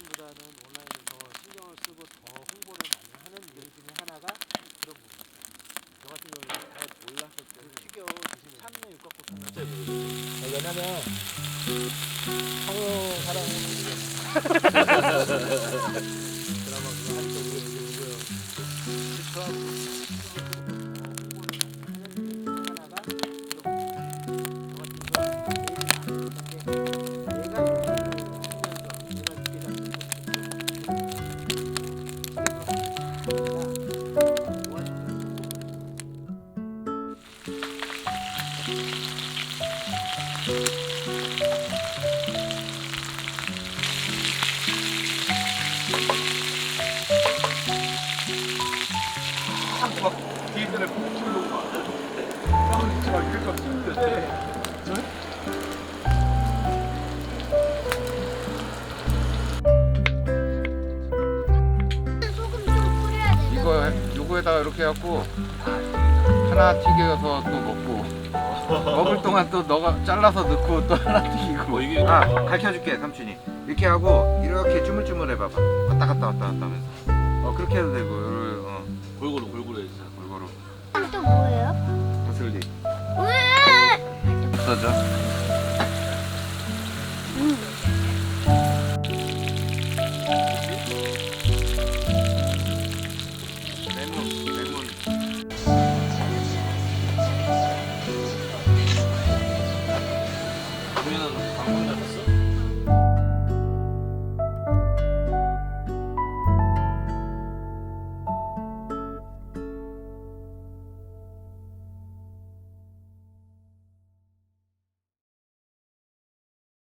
오프라인보다는 온라인을 더 신경을 쓰고 더 홍보를 많이 하는 이유 중에 하나가 그런 부분이에요. 저 같은 경우는 잘 몰랐을 때 튀겨 드시면 참외 육각꽃 왜냐면 성우 사랑하는 뒤에는 푹 봐. 싸우지 마, 이럴 거 없는데. 소금 좀 뿌려야 돼. 이거 요거에다가 이렇게 해갖고 하나 튀겨서 또 먹고. 먹을 동안 또 너가 잘라서 넣고 또 하나 튀기고. 이게 아 가르쳐줄게 삼촌이. 이렇게 하고 이렇게 주물주물 해봐봐. 왔다 갔다 왔다 갔다 하면서. 어 그렇게 해도 되고. 요러- 어 골고루 골고루 해주세요 골고루 또 뭐예요? 파슬리 으아! 써줘 레몬 레몬 우연한 방문자